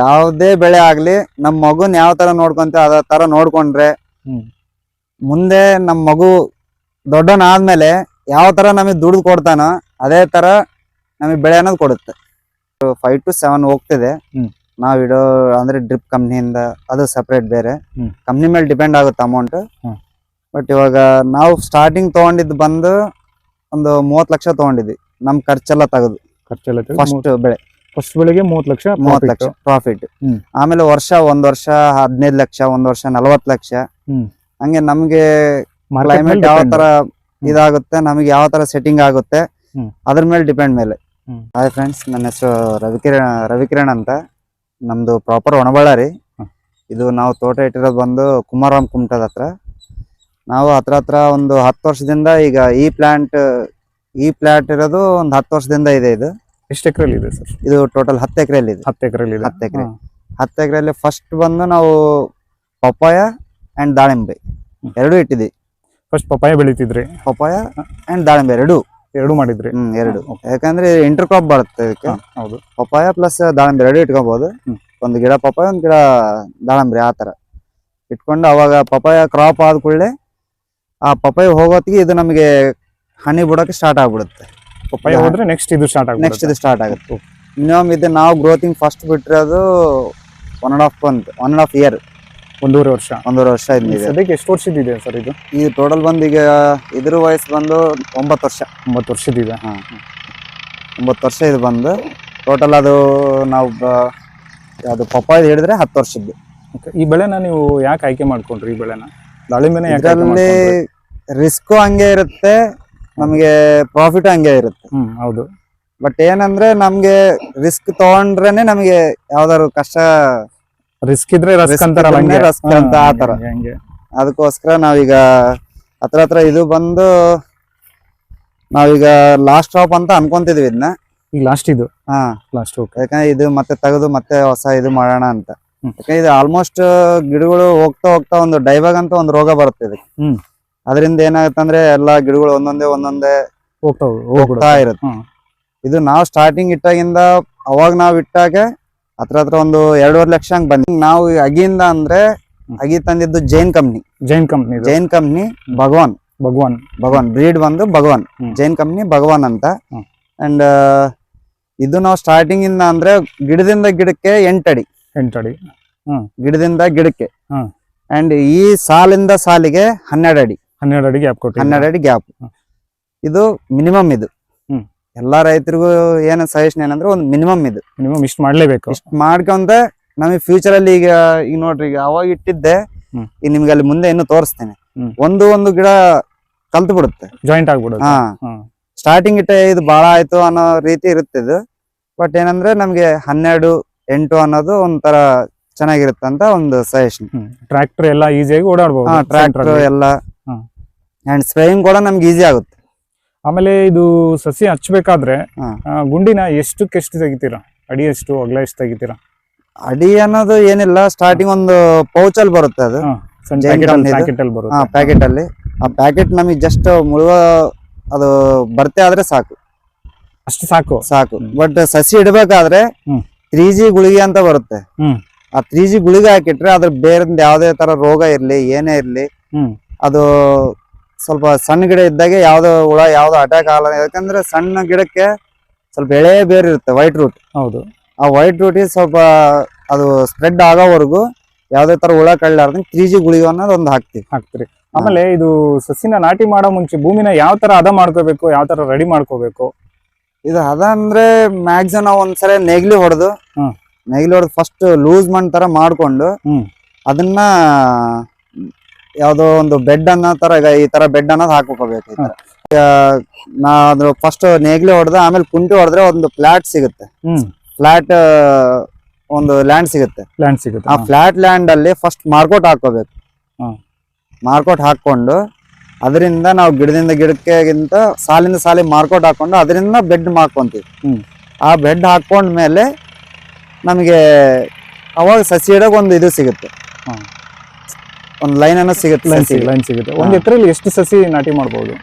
ಯಾವುದೇ ಬೆಳೆ ಆಗ್ಲಿ ನಮ್ ಮಗುನ್ ಯಾವ ತರ ನೋಡ್ಕೊಂತ ಅದ ತರ ನೋಡ್ಕೊಂಡ್ರೆ ಮುಂದೆ ನಮ್ ಮಗು ದೊಡ್ಡನ ಆದ್ಮೇಲೆ ಯಾವ ತರ ನಮಗ್ ದುಡ್ಡು ಕೊಡ್ತಾನೋ ಅದೇ ತರ ನಮಗ್ ಬೆಳೆ ಅನ್ನೋದು ಕೊಡುತ್ತೆ. ಫೈವ್ ಟು ಸೆವೆನ್ ಹೋಗ್ತಿದೆ. ನಾವ್ ಇಡೋ ಅಂದ್ರೆ ಡ್ರಿಪ್ ಕಂಪ್ನಿಯಿಂದ ಅದು ಸಪ್ರೇಟ್ ಬೇರೆ. ಕಂಪ್ನಿ ಮೇಲೆ ಡಿಪೆಂಡ್ ಆಗುತ್ತೆ ಅಮೌಂಟ್ ಬಟ್ ಇವಾಗ ನಾವು ಸ್ಟಾರ್ಟಿಂಗ್ ತಗೊಂಡಿದ್ದು ಬಂದು ಒಂದು ಮೂವತ್ ಲಕ್ಷ ತಗೊಂಡಿದ್ವಿ. ನಮ್ ಖರ್ಚೆಲ್ಲ ತೆಗೆದು. ಖರ್ಚೆಲ್ಲ ಫಸ್ಟ್ ಬೆಳೆ. ಫಸ್ಟ್ ಬೆಳಿಗ್ಗೆ ಮೂವತ್ ಲಕ್ಷ ಮೂವತ್. ಲಕ್ಷ ಪ್ರಾಫಿಟ್ ಆಮೇಲೆ ವರ್ಷ ಒಂದ್ ವರ್ಷ ಹದಿನೈದು ಲಕ್ಷ ಒಂದ್ ವರ್ಷ ನಲವತ್ ಲಕ್ಷ. ಹಂಗೆ ನಮ್ಗೆ ಕ್ಲೈಮೇಟ್ ಯಾವ ತರ ಇದಾಗುತ್ತೆ ನಮಗೆ ಯಾವ ತರ ಸೆಟ್ಟಿಂಗ್ ಆಗುತ್ತೆ. ಅದ್ರ ಮೇಲೆ ಡಿಪೆಂಡ್ ಮೇಲೆ. ಹಾಯ್ ಫ್ರೆಂಡ್ಸ್ ನನ್ನ ಹೆಸರು ರವಿಕಿರಣ್ ರವಿಕಿರಣ್ ಅಂತ. ನಮ್ದು ಪ್ರಾಪರ್ ಒಣಬಳ್ಳಾರಿ. ಇದು ನಾವು ತೋಟ ಇಟ್ಟಿರೋದು ಬಂದು ಕುಮಾರಾಮ್ ಕುಮಟದ ಹತ್ರ. ನಾವು ಹತ್ರ ಹತ್ರ ಒಂದು ಹತ್ತು ವರ್ಷದಿಂದ ಈಗ ಈ ಪ್ಲಾಂಟ್ ಈ ಪ್ಲಾಂಟ್ ಇರೋದು ಒಂದು ಹತ್ತು ವರ್ಷದಿಂದ ಇದೆ ಇದು. ಎಷ್ಟು ಎಕರೆಲಿ ಇದೆ ಸರ್? ಇದು ಟೋಟಲ್ ಹತ್ತು ಎಕರೆಯಲ್ಲಿ ಇದೆ. ಹತ್ತು ಎಕರೆಲಿ ಇದೆ. ಹತ್ತು ಎಕರೆ ಹತ್ತು ಎಕರೆಯಲ್ಲಿ ಫಸ್ಟ್ ಬಂದು ನಾವು ಪಪ್ಪಾಯ ಅಂಡ್ ದಾಳಿಂಬೆ. ಎರಡು ಇಟ್ಟಿದ್ವಿ ಫಸ್ಟ್ ಪಪ್ಪಾಯ ಬೆಳಿತಿದ್ರಿ. ಪಪ್ಪಾಯ ಅಂಡ್ ದಾಳಿಂಬೆ ಎರಡು. ಎರಡು ಮಾಡಿದ್ರಿ. ಹ್ಮ್ ಎರಡು. ಯಾಕಂದ್ರೆ ಇಂಟರ್ ಕ್ರಾಪ್ ಬರುತ್ತೆ ಇದಕ್ಕೆ. ಹೌದು. ಪಪ್ಪಾಯ ಪ್ಲಸ್ ದಾಳಿಂಬೆ ಎರಡು ಇಟ್ಕೊಬೋದು. ಒಂದು ಗಿಡ ಪಪ್ಪಾಯ ಒಂದು ಗಿಡ ದಾಳಿಂಬೆ ಆ ತರ ಇಟ್ಕೊಂಡು ಅವಾಗ ಪಪ್ಪಾಯ ಕ್ರಾಪ್ ಆದ ಕೂಡಲೇ ಆ ಪಪ್ಪಾಯ ಹೋಗೋತ್ತಿಗೆ ಇದು ನಮಗೆ ಹನಿ ಬಿಡೋಕೆ ಸ್ಟಾರ್ಟ್ ಆಗ್ಬಿಡುತ್ತೆ. ಪಪಾಯ ಯಾ- ಹೋದ್ರೆ ನೆಕ್ಸ್ಟ್ ಇದು ಸ್ಟಾರ್ಟ್ ಆಗುತ್ತೆ ನೆಕ್ಸ್ಟ್ ಇದು ಸ್ಟಾರ್ಟ್ ಆಗುತ್ತೆ. ಮಿನಿಮಮ್ ಇದು ನಾವು ಗ್ರೋತಿಂಗ್ first ಬಿಟ್ಟಿರೋದು one and half month one and half year ಒಂದೂವರೆ ವರ್ಷ. ಒಂದೂವರೆ ವರ್ಷ ಇದ್ದಿದೆ ಸದ್ಯಕ್ಕೆ ಎಷ್ಟು ವರ್ಷದಿದೆ ಸರ್ ಇದು? ಈ ಟೋಟಲ್ ಬಂದು ಈಗ ಇದ್ರ ವಯಸ್ಸು ಬಂದು ಒಂಬತ್ತು ವರ್ಷ. ಒಂಬತ್ತು ವರ್ಷದಿದೆ ಹಾ. ಒಂಬತ್ತು ವರ್ಷ ಇದು ಬಂದು ಟೋಟಲ್ ಅದು ನಾವು ಅದು ಪಪ್ಪಾಯ ಹಿಡಿದ್ರೆ ಹತ್ತು ವರ್ಷದ್ದು Okay. ಈ ಬೆಳೆನ ನೀವು ಯಾಕೆ ಆಯ್ಕೆ ಮಾಡ್ಕೊಂಡ್ರಿ ಈ ಬೆಳೆನ? ದಾಳಿಂಬೆನ ಯಾಕೆ ಆಯ್ಕೆ ರಿಸ್ಕು ಹಂಗೆ ಇರುತ್ತೆ. ನಮಗೆ ಪ್ರಾಫಿಟ್ ಹಂಗೆ ಇರುತ್ತೆ. ಹ್ಮ್ ಹೌದು. ಬಟ್ ಏನಂದ್ರೆ ನಮ್ಗೆ ರಿಸ್ಕ್ ತಗೊಂಡ್ರೇನೆ ನಮಗೆ ಯಾವ್ದಾದ್ರು ಕಷ್ಟ ರಿಸ್ಕ್ ಇದ್ರೆ ರಿಸ್ಕ್ ಅಂತಾರಲ್ಲ ಹಂಗೆ. ಅಂತ ಹಾ, ಆ ತರ. ಹಂಗೆ, ಹಂಗೆ. ಅದಕ್ಕೋಸ್ಕರ ನಾವೀಗ ಹತ್ರ ಹತ್ರ ಇದು ಬಂದು ನಾವೀಗ ಲಾಸ್ಟ್ ಸ್ಟಾಪ್ ಅಂತ ಅನ್ಕೊಂತಿದ್ವಿ ಇದನ್ನ ಈಗ ಲಾಸ್ಟ್ ಇದು? ಹಾ. ಲಾಸ್ಟ್ ಓಕೆ ಯಾಕಂದ್ರೆ ಇದು ಮತ್ತೆ ತೆಗೆದು ಮತ್ತೆ ಹೊಸ ಇದು ಮಾಡೋಣ ಅಂತ. ಹ್ಮ್. ಯಾಕಂದ್ರೆ ಇದು ಆಲ್ಮೋಸ್ಟ್ ಗಿಡಗಳು ಹೋಗ್ತಾ ಹೋಗ್ತಾ ಒಂದು ಡೈವಾಗ್ ಅಂತ ಒಂದು ರೋಗ ಬರುತ್ತೆ ಇದಕ್ಕೆ. ಹ್ಮ್. ಅದರಿಂದ ಏನಾಗುತ್ತಂದ್ರೆ ಎಲ್ಲಾ ಗಿಡಗಳು ಒಂದೊಂದೇ ಒಂದೊಂದೇ ಹೋಗ್ತಾ ಹೋಗ್ತಾ ಇರುತ್ತೆ. ಇದು ನಾವು ಸ್ಟಾರ್ಟಿಂಗ್ ಇಟ್ಟಾಗಿಂದ ಅವಾಗ ನಾವು ಇಟ್ಟಾಗ ಹತ್ರ ಹತ್ರ ಒಂದು ಎರಡೂವರೆ ಲಕ್ಷ ಹಂಗ್ ಬಂದ್ ನಾವು ಅಗಿಯಿಂದ ಅಂದ್ರೆ ಅಗಿ ತಂದಿದ್ದು Jain company Jain company Jain company Bhagwan. Bhagwan. Bhagwan. Breed ಬಂದು ಭಗವಾನ್. ಜೈನ್ ಕಂಪ್ನಿ ಭಗವಾನ್ ಅಂತ. ಅಂಡ್ ಇದು ನಾವು ಸ್ಟಾರ್ಟಿಂಗ್ ಇಂದ ಅಂದ್ರೆ ಗಿಡದಿಂದ ಗಿಡಕ್ಕೆ ಎಂಟಡಿ ಎಂಟಡಿ ಗಿಡದಿಂದ ಗಿಡಕ್ಕೆ. ಅಂಡ್ ಈ ಸಾಲಿಂದ ಸಾಲಿಗೆ ಹನ್ನೆರಡು ಅಡಿ. ಹನ್ನೆರಡು ಅಡಿ ಗ್ಯಾಪ್ ಕೊಟ್ಟು ಹನ್ನೆರಡು ಅಡಿ ಗ್ಯಾಪ್. ಇದು ಮಿನಿಮಮ್ ಇದು. ಎಲ್ಲಾ ರೈತರಿಗೂ ಏನ ಸಜೆಷನ್ ಏನಂದ್ರೆ ಒಂದು ಮಿನಿಮಮ್ ಇದು. ಮಿನಿಮಮ್ ಇಷ್ಟು ಮಾಡ್ಲೇಬೇಕು. ಇಷ್ಟು ಮಾಡ್ಕೊಂತ ನಮಗೆ ಫ್ಯೂಚರ್ ಅಲ್ಲಿ ಈಗ ಈಗ ನೋಡ್ರಿ ಈಗ ಅವಾಗ ಇಟ್ಟಿದ್ದೆ. ಈಗ ನಿಮ್ಗೆ ಅಲ್ಲಿ ಮುಂದೆ ಇನ್ನು ತೋರಿಸ್ತೇನೆ. ಒಂದು ಒಂದು ಗಿಡ ಕಲ್ತು ಬಿಡುತ್ತೆ. ಜಾಯಿಂಟ್ ಆಗ್ಬಿಡುತ್ತೆ. ಹಾ. ಸ್ಟಾರ್ಟಿಂಗ್ ಇಟ್ಟೆ ಇದು ಬಾಳ ಆಯ್ತು ಅನ್ನೋ ರೀತಿ ಇರುತ್ತೆ ಇದು. ಬಟ್ ಏನಂದ್ರೆ ನಮ್ಗೆ ಹನ್ನೆರಡು ಎಂಟು ಅನ್ನೋದು ಒಂಥರ ಚೆನ್ನಾಗಿರುತ್ತೆ ಅಂತ ಒಂದು ಸಜೆಷನ್ ಟ್ರ್ಯಾಕ್ಟರ್ ಎಲ್ಲ ಈಸಿಯಾಗಿ ಓಡಾಡಬಹುದು ಟ್ರ್ಯಾಕ್ಟರ್. ಎಲ್ಲ ಅಂಡ್ ಸ್ಪ್ರೇಯಿಂಗ್ ಕೂಡ ನಮ್ಗೆ ಈಸಿ ಆಗುತ್ತೆ. ಆಮೇಲೆ ಇದು ಸಸಿ ಹಚ್ಬೇಕಾದ್ರೆ ಆ, ಗುಂಡಿನ ಎಷ್ಟಕ್ಕೆ ಎಷ್ಟು ತೆಗಿತೀರಾ? ಅಡಿ ಎಷ್ಟು ಅಗಲ ಎಷ್ಟು ತೆಗಿತೀರಾ? ಅಡಿ ಅನ್ನೋದು ಏನಿಲ್ಲ ಸ್ಟಾರ್ಟಿಂಗ್ ಒಂದು ಪೌಚಲ್ಲಿ ಬರುತ್ತೆ ಅದು. ಹಾ, ಸಣ್ಣ ಜೈನ್ ಪ್ಯಾಕೆಟ್ ಅಲ್ಲಿ ಕಂಪ್ನಿದು? ಪ್ಯಾಕೆಟ್ ಅಲ್ಲಿ ಹಾ ಬರುತ್ತೆ. ಪ್ಯಾಕೆಟ್ ಅಲ್ಲಿ. ಆ ಪ್ಯಾಕೆಟ್ ನಮಗೆ ಜಸ್ಟ್ ಮುಳುವ ಅದು ಬರ್ತೇ ಆದ್ರೆ ಸಾಕು. ಅಷ್ಟು ಸಾಕು? ಸಾಕು. ಹ್ಮ್. ಬಟ್ ಸಸಿ ಇಡಬೇಕಾದ್ರೆ ಹ್ಮ್. ತ್ರೀ ಜಿ ಗುಳಿಗೆ ಅಂತ ಬರುತ್ತೆ. ಹ್ಮ್. ಆ ತ್ರೀ ಜಿ ಗುಳಿಗೆ ಹಾಕಿಟ್ರೆ ಅದ್ರ ಬೇರೆ ಯಾವುದೇ ತರ ರೋಗ ಇರ್ಲಿ ಏನೇ ಇರ್ಲಿ ಹ್ಮ್. ಅದು ಸ್ವಲ್ಪ ಸಣ್ಣ ಗಿಡ ಇದ್ದಾಗೆ ಯಾವ್ದು ಹುಳ ಯಾವ್ದು ಅಟ್ಯಾಕ್ ಆಗಲ್ಲ. ಯಾಕಂದ್ರೆ ಸಣ್ಣ ಗಿಡಕ್ಕೆ ಸ್ವಲ್ಪ ಎಳೆ ಬೇರೆ ಇರುತ್ತೆ ವೈಟ್ ರೂಟ್ ಹೌದು. ಆ ವೈಟ್ ರೂಟ್ ಸ್ವಲ್ಪ ಅದು ಸ್ಪ್ರೆಡ್ ಆಗೋವರೆಗೂ ಯಾವ್ದೇ ತರ ಹುಳ ಕಳ್ಳಾರ್ದಂಗೆ ತ್ರೀ ಜಿ ಗುಳಿಗೆ ಅನ್ನೋದು ಒಂದು ಹಾಕ್ತಿವಿ. ಹಾಕ್ತಿರಿ. ಆಮೇಲೆ ಇದು ಸಸಿನ ನಾಟಿ ಮಾಡೋ ಮುಂಚೆ ಭೂಮಿನ ಯಾವ ತರ ಹದ ಮಾಡ್ಕೋಬೇಕು ಯಾವ ತರ ರೆಡಿ ಮಾಡ್ಕೋಬೇಕು? ಇದು ಅದ ಅಂದ್ರೆ ಮ್ಯಾಕ್ಸಿಮಮ್ ನಾವು ಒಂದ್ಸರಿ ನೆಗ್ಲಿ ಹೊಡೆದು. ನೆಗ್ಲಿ ಹೊಡೆದು ಫಸ್ಟ್ ಲೂಸ್ ಮಣ್ ತರ ಮಾಡ್ಕೊಂಡು ಹ್ಮ್. ಅದನ್ನ ಯಾವ್ದೋ ಒಂದು ಬೆಡ್ ಅನ್ನೋ ತರ ಈಗ ಈ ತರ ಬೆಡ್ ಅನ್ನೋದು ಹಾಕೋಬೇಕು ಈ ತರ. ನಾ ಅದ್ರ ಫಸ್ಟ್ ನೇಗ್ಲಿ ಹೊಡೆದ ಆಮೇಲೆ ಕುಂಟಿ ಹೊಡೆದ್ರೆ ಒಂದು ಫ್ಲಾಟ್ ಸಿಗುತ್ತೆ. ಫ್ಲಾಟ್ ಒಂದು ಲ್ಯಾಂಡ್ ಸಿಗುತ್ತೆ. ಲ್ಯಾಂಡ್ ಸಿಗುತ್ತೆ. ಆ ಫ್ಲಾಟ್ ಲ್ಯಾಂಡ್ ಅಲ್ಲಿ ಫಸ್ಟ್ ಮಾರ್ಕೋಟ್ ಹಾಕೋಬೇಕು. ಮಾರ್ಕೋಟ್ ಹಾಕೊಂಡು ಅದರಿಂದ ನಾವು ಗಿಡದಿಂದ ಗಿಡಕ್ಕೆಗಿಂತ ಸಾಲಿಂದ ಸಾಲಿ ಮಾರ್ಕೋಟ್ ಹಾಕೊಂಡು ಅದರಿಂದ ಬೆಡ್ ಮಾಡ್ಕೊಂತೀವಿ ಆ ಬೆಡ್ ಹಾಕೊಂಡ್ಮೇಲೆ ನಮಗೆ ಅವಾಗ ಸಸಿ ಇಡೋಕೆ ಒಂದು ಇದು ಸಿಗುತ್ತೆ. ಒಂದು ಲೈನ್ ಅನ್ನ ಸಿಗುತ್ತೆ ಲೈನ್ ಸಿಗುತ್ತೆ ಒಂದ್ ಎಕರೆಯಲ್ಲಿ ಎಷ್ಟು ಸಸಿ ನಾಟಿ ಮಾಡಬಹುದು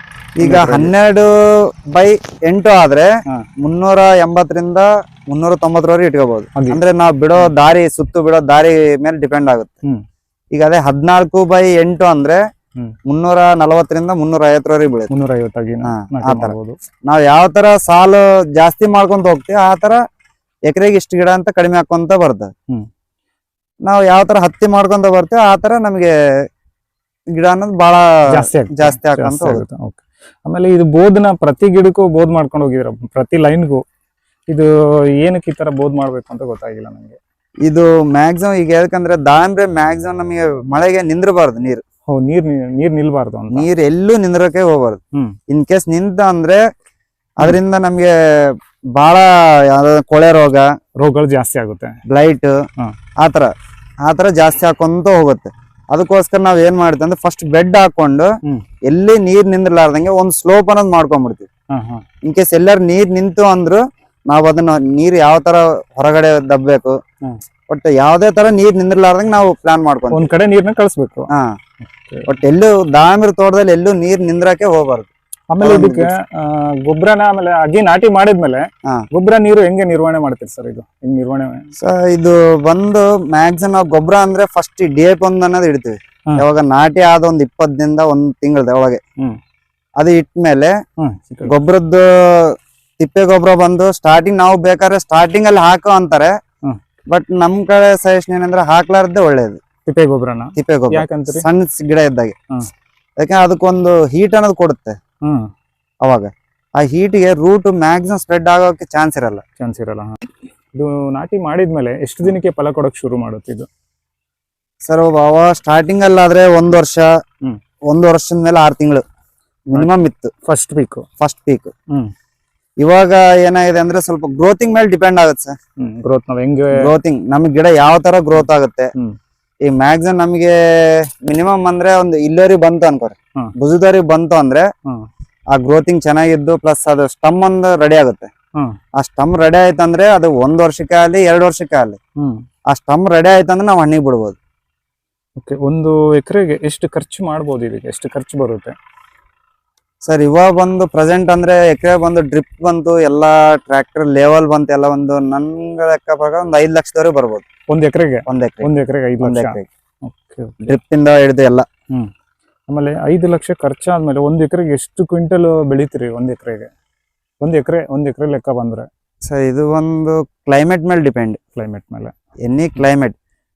ಈಗ? ಹನ್ನೆರಡು ಬೈ ಎಂಟು ಆದ್ರೆ. ಮುನ್ನೂರ ಎಂಬತ್ತರಿಂದ ಮುನ್ನೂರ ತೊಂಬತ್ತರವರೆಗೆ ಇಟ್ಕೋಬಹುದು ಅಂದ್ರೆ ನಾವು ಬಿಡೋ ದಾರಿ ಸುತ್ತು ಬಿಡೋ ದಾರಿ ಮೇಲೆ ಡಿಪೆಂಡ್ ಆಗುತ್ತೆ. ಈಗ ಅದೇ ಹದಿನಾಲ್ಕು ಬೈ ಎಂಟು ಅಂದ್ರೆ. ಮುನ್ನೂರ ನಲವತ್ತರಿಂದ ಮುನ್ನೂರ ಐವತ್ತರವರೆಗೆ ಬೀಳುತ್ತೆ. ಮುನ್ನೂರ ಐವತ್ತಾಗಿ ನಾವು ನಾವ್ ಯಾವ ತರ ಸಾಲು ಜಾಸ್ತಿ ಮಾಡ್ಕೊಂತ ಹೋಗ್ತೀವಿ ಆ ತರ ಎಕರೆಗೆ ಇಷ್ಟು ಗಿಡ ಅಂತ ಕಡಿಮೆ ಹಾಕೊಂತ ಬರ್ತದೆ. ನಾವು ಯಾವ ತರ ಹತ್ತಿ ಮಾಡ್ಕೊಂತ ಬರ್ತೀವಿ ಆ ತರ ನಮಗೆ ಗಿಡ ಅನ್ನೋದು ಬಹಳ ಜಾಸ್ತಿ ಜಾಸ್ತಿ ಹೋಗುತ್ತೆ. ಆಮೇಲೆ ಇದು ಬೋಧನ ಪ್ರತಿ ಗಿಡಕ್ಕೂ ಬೋದ್ ಮಾಡ್ಕೊಂಡು ಹೋಗಿದ್ರ ಪ್ರತಿ ಲೈನ್ಗೂ? ಇದು ಏನಕ್ಕೆ ಈ ತರ ಬೋದ್ ಮಾಡ್ಬೇಕು ಅಂತ ಗೊತ್ತಾಗಿಲ್ಲ ನಂಗೆ ಇದು ಮ್ಯಾಕ್ಸಿಮಮ್ ಈಗ ಯಾಕಂದ್ರೆ ದಾಳಿಂಬ್ರೆ ಮ್ಯಾಕ್ಸಿಮಮ್ ನಮಗೆ ಮಳೆಗೆ ನಿಂದ್ರಬಾರ್ದು ನೀರು. ಹೋ ನೀರ್ ನೀರ್ ನಿಲ್ಬಾರ್ದು ನೀರ್ ಎಲ್ಲೂ ನಿಂದ್ರಕ್ಕೆ ಹೋಗ್ಬಾರ್ದು. ಹ್ಮ್. ಇನ್ ಕೇಸ್ ನಿಂತ ಅಂದ್ರೆ ಅದರಿಂದ ನಮ್ಗೆ ಬಹಳ ಕೊಳೆ ರೋಗ ರೋಗಗಳು ಜಾಸ್ತಿ ಆಗುತ್ತೆ. ಬ್ಲೈಟ್. ಆತರ ಆತರ ಜಾಸ್ತಿ ಹಾಕೊಂತ ಹೋಗುತ್ತೆ. ಅದಕ್ಕೋಸ್ಕರ ನಾವ್ ಏನ್ ಮಾಡ್ತೀವಿ ಅಂದ್ರೆ ಫಸ್ಟ್ ಬೆಡ್ ಹಾಕೊಂಡು. ಎಲ್ಲಿ ನೀರ್ ನಿಂದ್ರಲಾರ್ದಂಗೆ ಒಂದ್ ಸ್ಲೋಪ್ ಅನ್ನೋದು ಮಾಡ್ಕೊಂಡ್ಬಿಡ್ತೀವಿ ಇನ್ ಕೇಸ್ ಎಲ್ಲಾರು ನೀರ್ ನಿಂತು ಅಂದ್ರು ನಾವ್ ಅದನ್ನ ನೀರ್ ಯಾವ ತರ ಹೊರಗಡೆ ದಬ್ಬೇಕು ಹ್ಮ್. ಒಟ್ಟು ಯಾವ್ದೇ ತರ ನೀರ್ ನಿಂದ್ರಲಾರ್ದಂಗೆ ನಾವು ಪ್ಲಾನ್ ಮಾಡ್ಕೊಂಡ್ ಒಂದ್ ಕಡೆ ನೀರ್ನ ಕಳಿಸ್ಬೇಕು. ಹಾ. ಒಟ್ ಎಲ್ಲೂ ದಾಮಿರ್ ತೋಟದಲ್ಲಿ ಎಲ್ಲೂ ನೀರ್ ನಿಂದ್ರಕ್ಕೆ ಹೋಗ್ಬಾರ್ದು. ಆಮೇಲೆ. ಇದಕ್ಕೆ ಗೊಬ್ಬರನ ಆಮೇಲೆ ಅಗಿ ನಾಟಿ ಮಾಡಿದ್ಮೇಲೆ. ಗೊಬ್ಬರ ನೀರು ಹೆಂಗೆ ನಿರ್ವಹಣೆ ಮಾಡ್ತೀರಿ ಸರ್ ಇದು? ಹೆಂಗ್ ನಿರ್ವಹಣೆ ಸರ್ ಇದು ಬಂದು ಮ್ಯಾಕ್ಸಿಮಮ್ ಗೊಬ್ಬರ ಅಂದ್ರೆ ಫಸ್ಟ್ ಡಿ ಎಫ್ ಒಂದ್ ಅನ್ನೋದು ಇಡ್ತೀವಿ. ಯಾವಾಗ ನಾಟಿ ಆದ ಒಂದ್ ಇಪ್ಪತ್ ದಿನದ ಒಂದ್ ತಿಂಗಳದ ಒಳಗೆ. ಅದು ಇಟ್ಮೇಲೆ. ಗೊಬ್ಬರದ್ದು ತಿಪ್ಪೆ ಗೊಬ್ಬರ ಬಂದು ಸ್ಟಾರ್ಟಿಂಗ್ ನಾವು ಬೇಕಾದ್ರೆ ಸ್ಟಾರ್ಟಿಂಗ್ ಅಲ್ಲಿ ಹಾಕೋ ಅಂತಾರೆ. ಬಟ್ ನಮ್ ಕಡೆ ಸಜೆಷನ್ ಏನಂದ್ರೆ ಹಾಕ್ಲಾರ್ದೆ ಒಳ್ಳೇದು. ತಿಪ್ಪೆ ಗೊಬ್ಬರನ? ತಿಪ್ಪೆ ಗೊಬ್ಬರ. ಸಣ್ಣ ಗಿಡ ಇದ್ದಾಗೆ. ಯಾಕಂದ್ರೆ ಅದಕ್ಕೊಂದು ಹೀಟ್ ಅನ್ನೋದು ಕೊಡುತ್ತೆ. ಅವಾಗ. ಆ ಹೀಟ್ಗೆ ರೂಟ್ ಮ್ಯಾಕ್ಸಿಮಮ್ ಸ್ಪ್ರೆಡ್ ಆಗೋಕೆ ಚಾನ್ಸ್ ಇರಲ್ಲ. ಚಾನ್ಸ್ ಇರಲ್ಲ ಇದು ನಾಟಿ ಮಾಡಿದ್ಮೇಲೆ ಎಷ್ಟು ದಿನಕ್ಕೆ ಫಲ ಕೊಡೋಕೆ ಶುರು ಮಾಡುತ್ತೆ ಇದು? ಸರ್ ಅವ ಸ್ಟಾರ್ಟಿಂಗ್ ಅಲ್ಲಾದ್ರೆ ಒಂದ್ ವರ್ಷ ಒಂದು ಒಂದ್ ವರ್ಷದ ಮೇಲೆ ಆರು ತಿಂಗಳು. ಮಿನಿಮಮ್ ಇತ್ತು. ಫಸ್ಟ್ ಪೀಕ್ ಫಸ್ಟ್ ಪೀಕ್ ಹ್ಮ್. ಇವಾಗ ಏನಾಗಿದೆ ಅಂದ್ರೆ ಸ್ವಲ್ಪ ಗ್ರೋತಿಂಗ್ ಮೇಲೆ ಡಿಪೆಂಡ್ ಆಗುತ್ತೆ ಸರ್. ಗ್ರೋತ್ ನಾವ್ ಹೆಂಗೆ ಗ್ರೋತಿಂಗ್ ನಮ್ಗೆ ಗಿಡ ಯಾವ ತರ ಗ್ರೋತ್ ಆಗುತ್ತೆ. ಈ ಮ್ಯಾಕ್ಸಿಮಮ್ ನಮಗೆ ಮಿನಿಮಮ್ ಅಂದ್ರೆ ಒಂದು ಇಲ್ಲರಿ ಬಂತು ಅನ್ಕೋರಿ. ಹ್ಮ್. ಭುಜದರಿ ಬಂತು ಅಂದ್ರೆ ಆ ಗ್ರೋತಿಂಗ್ ಚೆನ್ನಾಗಿದ್ದು ಪ್ಲಸ್ ಅದು ಸ್ಟಮ್ ಒಂದು ರೆಡಿ ಆಗುತ್ತೆ. ಆ ಸ್ಟಮ್ ರೆಡಿ ಆಯ್ತಂದ್ರೆ ಅದು ಒಂದ್ ವರ್ಷಕ್ಕೆ ಆಗಲಿ ಎರಡ್ ವರ್ಷಕ್ಕೆ ಆಗಲಿ. ಹ್ಮ್. ಆ ಸ್ಟಮ್ ರೆಡಿ ಆಯ್ತಂದ್ರೆ ನಾವು ಹಣ್ಣಿಗೆ ಬಿಡ್ಬೋದು. ಓಕೆ ಒಂದು ಎಕರೆಗೆ ಎಷ್ಟು ಖರ್ಚು ಮಾಡ್ಬೋದು ಇದಕ್ಕೆ? ಎಷ್ಟು ಖರ್ಚು ಬರುತ್ತೆ? ಸರ್ ಇವಾಗ ಬಂದು ಪ್ರೆಸೆಂಟ್ ಅಂದ್ರೆ ಎಕರೆ ಬಂದು ಡ್ರಿಪ್ ಬಂತು ಎಲ್ಲಾ ಟ್ರ್ಯಾಕ್ಟರ್ ಲೆವೆಲ್ ಬಂತು ಎಲ್ಲ ಒಂದು ನನ್ಗ ಲೆಕ್ಕ ಪ್ರಕಾರ ಒಂದು ಐದ್ ಲಕ್ಷದವರೆಗೆ ಬರ್ಬೋದು. ಒಂದ್ ಎಕರೆಗೆ? ಒಂದ್ ಎಕರೆ. ಒಂದ್ ಎಕರೆಗೆ ಐದು ಲಕ್ಷ? ಡ್ರಿಪ್ ಇಂದ ಹಿಡಿದು ಎಲ್ಲ. ಆಮೇಲೆ ಐದು ಲಕ್ಷ ಖರ್ಚಾದ್ಮೇಲೆ ಒಂದು ಎಕರೆಗೆ ಎಷ್ಟು ಕ್ವಿಂಟಲ್ ಬೆಳಿತೀರಿ ಒಂದು ಎಕರೆಗೆ? ಒಂದು ಎಕರೆ ಒಂದು ಎಕರೆ ಲೆಕ್ಕ ಬಂದ್ರೆ. ಸರ್ ಇದು ಒಂದು ಕ್ಲೈಮೇಟ್ ಮೇಲೆ ಡಿಪೆಂಡ್ ಕ್ಲೈಮೇಟ್ ಮೇಲೆ. ಎನಿ ಕ್ಲೈಮೇಟ್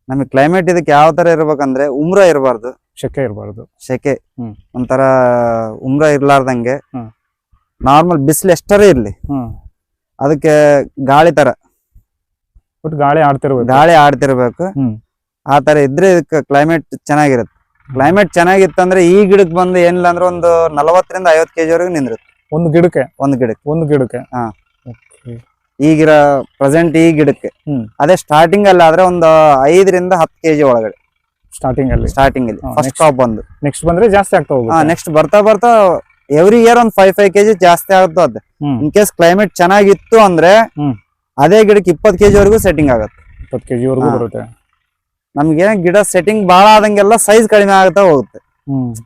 ನಮಗೆ ಕ್ಲೈಮೇಟ್ ಇದಕ್ಕೆ ಯಾವ ಥರ ಇರ್ಬೇಕಂದ್ರೆ ಉಮ್ರ ಇರಬಾರ್ದು. ಸೆಕೆ ಇರಬಾರ್ದು. ಸೆಕೆ. ಒಂಥರ ಉಮ್ರ ಇರಲಾರ್ದಂಗೆ. ನಾರ್ಮಲ್ ಬಿಸಿಲು ಎಷ್ಟರ ಇರಲಿ. ಅದಕ್ಕೆ ಗಾಳಿ ತರ. ಒಟ್ಟು ಗಾಳಿ ಆಡ್ತಿರ್ಬೇಕು. ಗಾಳಿ ಆಡ್ತಿರ್ಬೇಕು. ಆ ತರ ಇದ್ರೆ ಇದಕ್ಕೆ ಕ್ಲೈಮೇಟ್ ಚೆನ್ನಾಗಿರುತ್ತೆ. ಕ್ಲೈಮೇಟ್ ಚೆನ್ನಾಗಿತ್ತಂದ್ರೆ ಈ ಗಿಡಕ್ಕೆ ಬಂದು ಏನಿಲ್ಲ ಅಂದ್ರೆ ಒಂದು ನಲವತ್ತರಿಂದ ಐವತ್ತು ಕೆಜಿ ವರೆಗೂ ನಿಂದಿರುತ್ತೆ. ಒಂದು ಗಿಡಕ್ಕೆ? ಒಂದು ಗಿಡಕ್ಕೆ. ಒಂದು ಗಿಡಕ್ಕೆ? ಹಾ. ಈಗಿರ ಪ್ರೆಸೆಂಟ್ ಈ ಗಿಡಕ್ಕೆ. ಹ್ಮ್. ಅದೇ ಸ್ಟಾರ್ಟಿಂಗ್ ಅಲ್ಲಿ ಆದ್ರೆ ಒಂದು ಐದರಿಂದ ಹತ್ತು ಕೆಜಿ ಒಳಗಡೆ. ಸ್ಟಾರ್ಟಿಂಗ್ ಅಲ್ಲಿ? ಸ್ಟಾರ್ಟಿಂಗ್ ಅಲ್ಲಿ. ಹಾ, ಫಸ್ಟ್ next. ಸ್ಟಾಪ್ ಬಂದು. ನೆಕ್ಸ್ಟ್ ಬಂದ್ರೆ ಜಾಸ್ತಿ ಆಗ್ತಾ ಹೋಗುತ್ತೆ. ನೆಕ್ಸ್ಟ್ ಬರ್ತಾ ಬರ್ತಾ ಎವ್ರಿ ಇಯರ್ ಒಂದ್ ಫೈವ್ ಫೈವ್ ಕೆಜಿ ಜಾಸ್ತಿ ಆಗುತ್ತೆ ಅದು. ಹ್ಮ್. ಇನ್ ಕೇಸ್ ಕ್ಲೈಮೇಟ್ ಚೆನ್ನಾಗಿತ್ತು ಅಂದ್ರೆ ಹ್ಮ್. ಅದೇ ಗಿಡಕ್ಕೆ ಇಪ್ಪತ್ತು ಕೆಜಿ ವರೆಗೂ ಸೆಟ್ಟಿಂಗ್ ಆಗುತ್ತೆ. ಇಪ್ಪತ್ತು ಕೆಜಿ ವರೆಗೂ ಹಾ. ಬರುತ್ತೆ. ನಮ್ಗೆ ಗಿಡ ಸೆಟ್ಟಿಂಗ್ ಬಹಳ ಆದಂಗೆಲ್ಲ ಸೈಜ್ ಕಡಿಮೆ ಆಗ್ತಾ ಹೋಗುತ್ತೆ.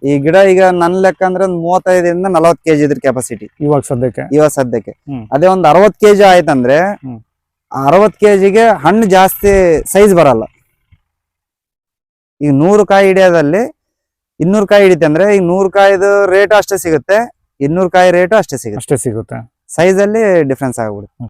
ಈ ಗಿಡ ಈಗ ನನ್ ಲೆಕ್ಕ ಅಂದ್ರೆ ಮೂವತ್ತೈದರಿಂದ ನಲವತ್ ಕೆಜಿ ಇದ್ರ ಕೆಪಾಸಿಟಿ ಇವಾಗ ಸದ್ಯಕ್ಕೆ? ಇವಾಗ ಸದ್ಯಕ್ಕೆ. ಅದೇ ಒಂದ್ ಅರವತ್ ಕೆಜಿ ಆಯ್ತಂದ್ರೆ. ಅರವತ್ ಕೆಜಿಗೆ ಹಣ್ಣು ಜಾಸ್ತಿ ಸೈಜ್ ಬರಲ್ಲ. ಈಗ ನೂರು ಕಾಯಿ ಹಿಡಿಯೋದಲ್ಲಿ ಇನ್ನೂರು ಕಾಯಿ ಹಿಡಿತೆ ಅಂದ್ರೆ ಈಗ ನೂರು ಕಾಯಿದು ರೇಟ್ ಅಷ್ಟೇ ಸಿಗುತ್ತೆ ಇನ್ನೂರು ಕಾಯಿ ರೇಟ್ ಅಷ್ಟೇ ಸಿಗುತ್ತೆ. ಅಷ್ಟೇ ಸಿಗುತ್ತೆ. ಸೈಜ್ ಅಲ್ಲಿ ಡಿಫ್ರೆನ್ಸ್ ಆಗ್ಬಿಡುತ್ತೆ.